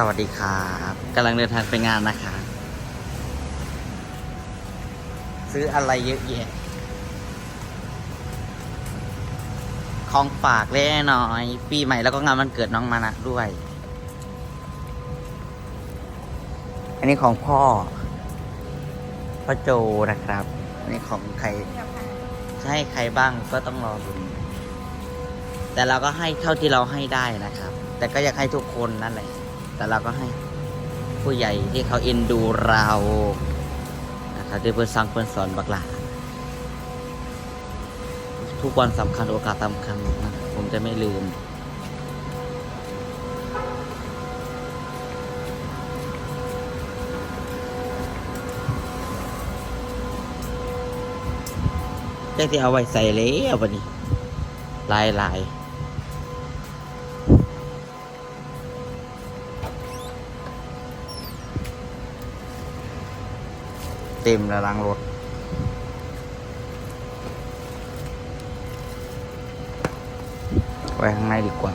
สวัสดีครับกำลังเดินทางไปงานนะคะ ซื้ออะไรเยอะแยะของฝากเล็กน้อย ปีใหม่แล้วก็งานวันเกิดน้องมานะด้วย อันนี้ของพ่อพ่อโจนะครับ อันนี้ของใครจะให้ใครบ้างก็ต้องรอดูแต่เราก็ให้เท่าที่เราให้ได้นะครับ แต่ก็อยากให้ทุกคนนั่นแหละ แต่เราก็ให้ผู้ใหญ่ที่เขาเอ็นดูเรานะครับที่เพื่อนสั่งเพื่อนสอนบักหลาทุกวันสำคัญโอกาสสำคัญนะผมจะไม่ลืมแค่ที่เอาไว้ใส่แล้ววันนี้ลายลาย เต็มแล้วล้างรถไว้ข้างในดีกว่า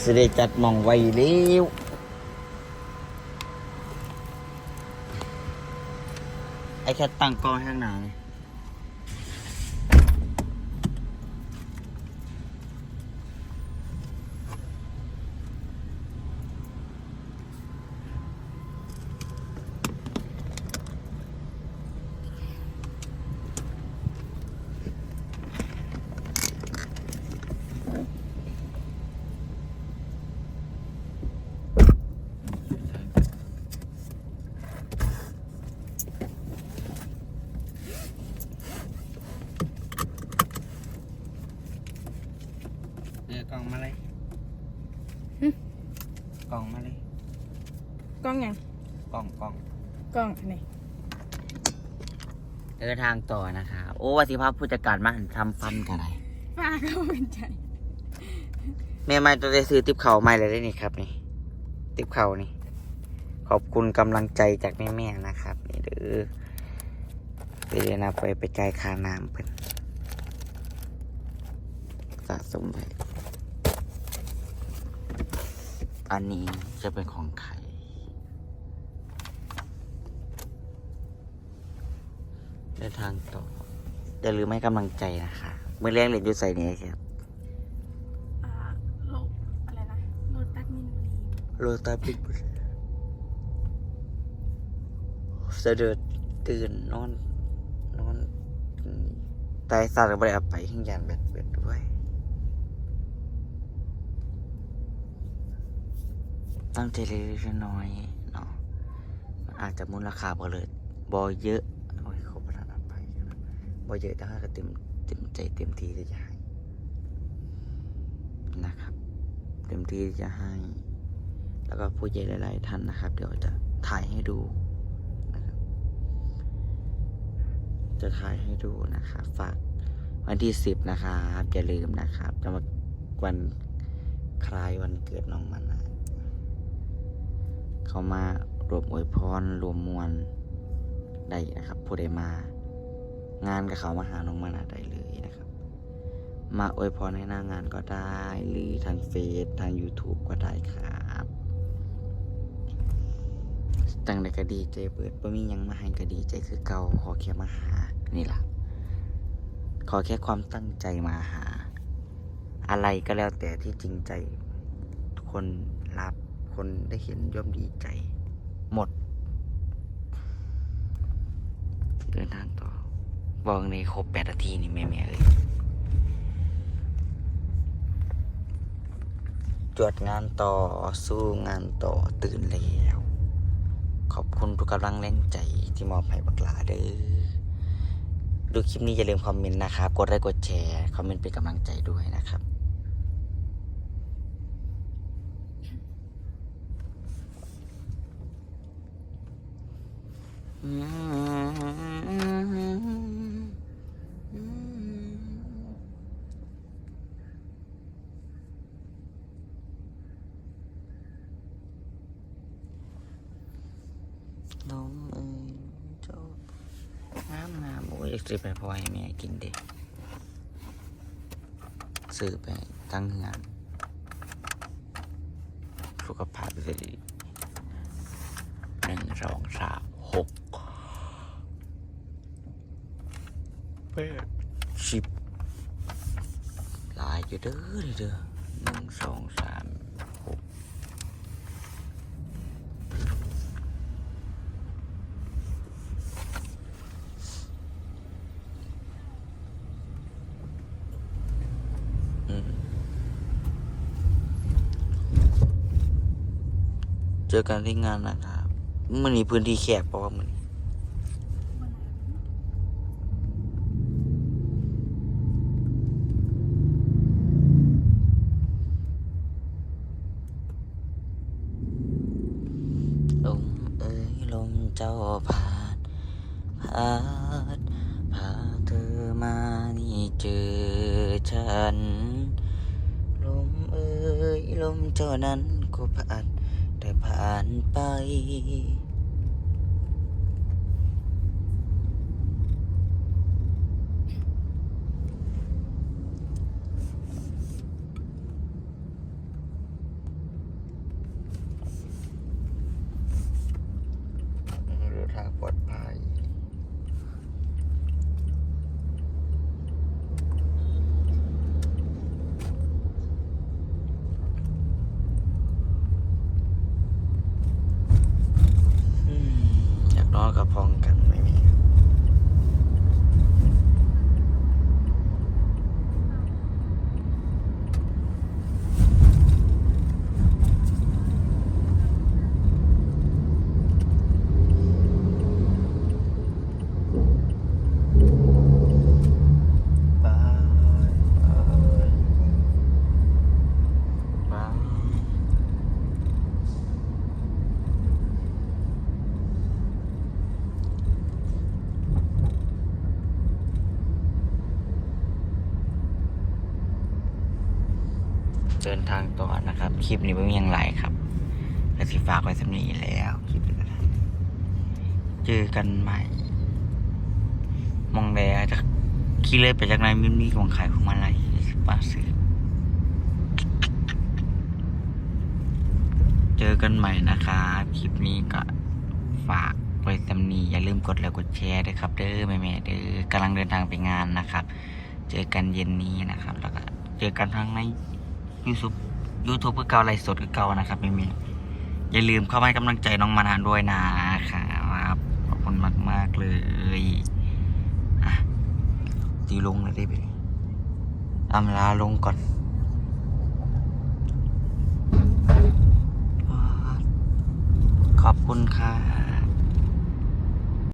สิได้จัดมองไว้เร็วไอ้แค่ตั้งกล้องข้างหน้าไเออกล่องมาเลยหึ กล่องมาเลยกล้องยังกล่องกล่องกล้องอันไหนเดินทางต่อนะคะโอ้วาสิภาพผู้จัดการมาหันทำฟันกันไรป้าก็เป็นใจแม่ไม่ตัวได้ซื้อติ๊บเข่าใหม่เลยได้นี่ครับนี่ ติ๊บเข่านี่ ขอบคุณกำลังใจจากแม่ๆนะครับ นี่เด้อไปเรียนเอาไปไปจ่ายค่าน้ำเพิ่นสะสมไป อันนี้จะเป็นของใครเดินทางต่ออย่าลืมให้กำลังใจนะคะเมื่อเลี้ยงเหรียญอยุใส่นี้ครับอ่าโลอะไรนะโลตัสมินบุรีโรตาปิกเสด็จตื่นนอนนอนตายสัตว์ก็บ่ไปเอาไปหิ้งยานแบดเบ็ดด้วย ตั้งใจเล็กๆน้อยเนาะมันอาจจะมูลค่าบ่เลยบ่เยอะโอ้ยเขาประทานอภัยนะบ่เยอะแต่ก็เต็มเต็มใจเต็มที่ที่จะให้นะครับ เต็มที่ที่จะให้ แล้วก็ผู้ใหญ่หลายๆท่านนะครับ เดี๋ยวจะถ่ายให้ดูนะครับจะถ่ายให้ดูนะครับฝากวันที่สิบนะครับอย่าลืมนะครับจะมาวันคล้ายวันเกิดน้องมันนะ เขามารวมอวยพรรวมมวลได้นะครับผู้ใดมา งานกับเขามาหาน้องมานะได้เลยนะครับ มาอวยพรให้หน้างานก็ได้ หรือทางเฟซทาง YouTube ก็ได้ครับจังใดก็ดีใจเปิดบ่มียังมาให้กดีใจคือเก่าขอแค่มาหานี่ล่ะ ขอแค่ความตั้งใจมาหา อะไรก็แล้วแต่ที่จริงใจคนรับ คนได้เห็นย่อมดีใจ หมด เดินทางต่อบอกในครบแปดนาทีนี่แม่ๆเอ้ยจวดงานต่อสู้งานต่อตื่นแล้ว ขอบคุณทุกกำลังแรงใจที่มอบให้บักหลาเด้อดูคลิปนี้อย่าลืมคอมเมนต์นะครับ กดไลค์กดแชร์ คอมเมนต์เป็นกำลังใจด้วยนะครับ นมเอ้ยเจ้างามงามโอ้ยอยากซื้อไปพอให้แม่กินเด็กซื้อไปตั้งงานสุขภาพจะดีหนึ่งสองสามหก แปดสิบหลายอยู่เด้อนี่เด้อหนึ่งสองสามหกเจอกันที่งานนะครับมันมีพื้นที่แคบเพราะว่ามันลมเอ้ยลม เจ้าผ่านพาดพาเธอมานี่เจอฉัน ลมเอ้ยลมเจ้านั้นก็ผ่านแต่ผ่านไป เดินทางปลอดภัย อืมอยากนอนกับพองกันไม่มี บายบายบาย เดินทางต่อนะครับ คลิปนี้ไม่มีอย่างไรครับกสิฝากไว้สำนีแล้วคลิปนี้นะเจอกันใหม่ มองแดจะขี่เลยไปจากไหนมันมีของขายของมาอะไรป้าซื้อเจอกันใหม่นะครับคลิปนี้ก็ฝากไว้สำนีอย่าลืมกดไลค์กดแชร์ด้วยครับ เด้อแม่แม่ๆเด้อกำลังเดินทางไปงานนะครับ เจอกันเย็นนี้นะครับ แล้วก็เจอกันทางใน ยูทูบยูทูบก็เก่าไลฟ์สดก็เก่านะครับแม่ม่ๆอย่าลืมเข้ามาให้กำลังใจน้องมานานด้วยนะครับขอบคุณมากๆเลยตีลงเลยได้ไปอำลาลงก่อนขอบคุณครับ